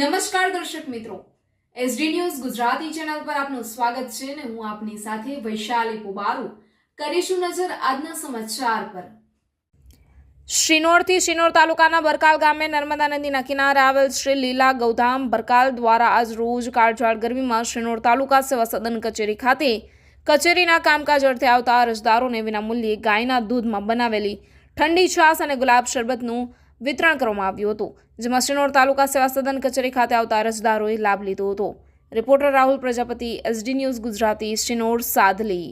નમસ્કાર દર્શક મિત્રો. એસડી ન્યૂઝ ગુજરાતી ચેનલ પર આપનું સ્વાગત છે અને હું આપની સાથે વૈશાલી પુબારુ. કરીશું નજર આજના સમાચાર પર. શિનોરથી શ્રીનોર તાલુકાના બરકાલ ગામે નર્મદા નદીના કિનારે આવેલ શ્રી લીલા ગૌધામ બરકાલ દ્વારા આજ રોજ કાળઝાળ ગરમીમાં શ્રીનોર તાલુકા સેવા સદન કચેરી ખાતે કચેરીના કામકાજ અર્થે આવતા અરજદારોને વિનામૂલ્યે ગાયના દૂધમાં બનાવેલી ઠંડી છાસ અને ગુલાબ શરબતનું વિતરણ કરવામાં આવ્યું હતું, જેમાં શ્રીનોર તાલુકા સેવા સદન કચેરી ખાતે આવતા અરજદારોએ લાભ લીધો હતો. Reporter Rahul Prajapati SD news Gujarati Shrinor Sadli.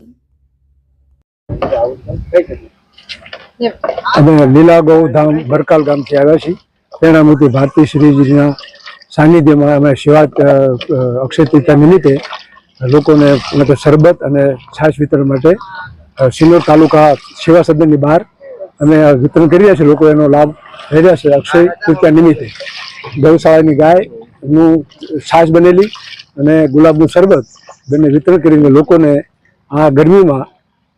અમે લીલા ગૌધામ બરકાલ ગામથી આવ્યા છીએ. પ્રેરણામૂર્તિ ભારતી શ્રીજીના સાનિધ્યમાં અમે શિવા અક્ષય તૃતીયા નિમિત્તે લોકોને માટે શરબત અને છાશ વિતરણ માટે સિનોર તાલુકા સેવા સદનની બહાર અમે વિતરણ કરી રહ્યા છીએ લોકો એનો લાભ લઈ રહ્યા છે, અક્ષય તૃતીયા નિમિત્તે. ગૌશાળાની ગાયનું છાશ બનેલી અને ગુલાબનું શરબત બંને વિતરણ કરીને લોકોને આ ગરમીમાં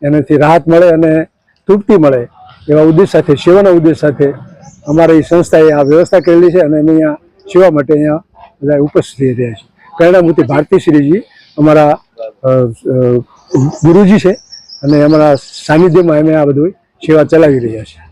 એનાથી રાહત મળે અને તૃપ્તિ મળે એવા ઉદ્દેશ સાથે, સેવાના ઉદ્દેશ સાથે અમારી સંસ્થાએ આ વ્યવસ્થા કરેલી છે અને અમે અહીંયા સેવા માટે અહીંયા બધા ઉપસ્થિત રહી રહ્યા છે પ્રેરણામૂર્તિ ભારતી શ્રીજી અમારા ગુરુજી છે અને અમારા સાનિધ્યમાં અમે આ બધું સેવા ચલાવી રહ્યા છીએ